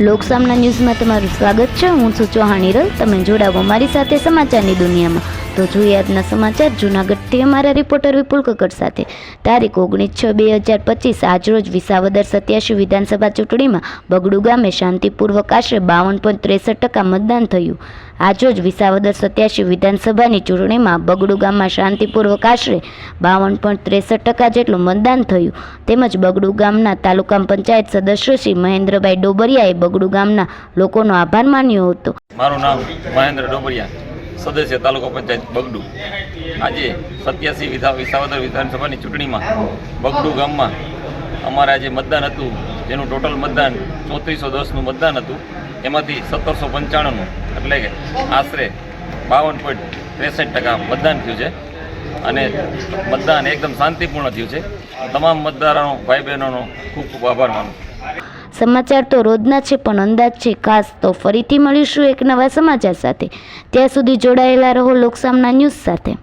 લોકસામના ન્યૂઝમાં તમારું સ્વાગત છે. હું છું ચૌહાણ તમે જોડાવો મારી સાથે સમાચારની દુનિયામાં. તો જોઈએ આજના સમાચાર. જૂનાગઢથી અમારા રિપોર્ટર વિપુલ કકડ સાથે. તારીખ ઓગણીસ છ બે હજાર પચીસ, આજરોજ વિસાવદર સત્યાસી વિધાનસભા ચૂંટણીમાં બગડુ ગામે શાંતિપૂર્વક આશરે બાવન પોઈન્ટ ત્રેસઠ ટકા મતદાન થયું. આજરોજ વિસાવદર સત્યાસી વિધાનસભાની ચૂંટણીમાં બગડુ ગામમાં શાંતિપૂર્વક આશરે બાવન પોઈન્ટ ત્રેસઠ ટકા જેટલું મતદાન થયું. તેમજ બગડુ ગામના તાલુકા પંચાયત સદસ્ય શ્રી મહેન્દ્રભાઈ ડોબરિયાએ બગડુ ગામના લોકોનો આભાર માન્યો હતો. મારું નામ મહેન્દ્ર ડોબરિયા. સદસ્ય તાલુકા પંચાયત બગડુ. આજે સત્યાસી વિધા, વિસાવદર વિધાનસભાની ચૂંટણીમાં બગડુ ગામમાં અમારે આજે મતદાન હતું. જેનું ટોટલ મતદાન ચોત્રીસો દસનું મતદાન હતું. એમાંથી સત્તરસો પંચાણુંનું એટલે કે આશરે બાવન પોઈન્ટ ત્રેસઠ ટકા મતદાન થયું છે. અને મતદાન એકદમ શાંતિપૂર્ણ થયું છે. તમામ મતદારોનો ભાઈ બહેનોનો ખૂબ ખૂબ આભાર માનું સમાચાર તો રોજના છે, પણ અંદાજ છે, ખાસ તો ફરીથી મળીશું એક નવા સમાચાર સાથે. ત્યાં સુધી જોડાયેલા રહો લોકસામના ન્યૂઝ સાથે.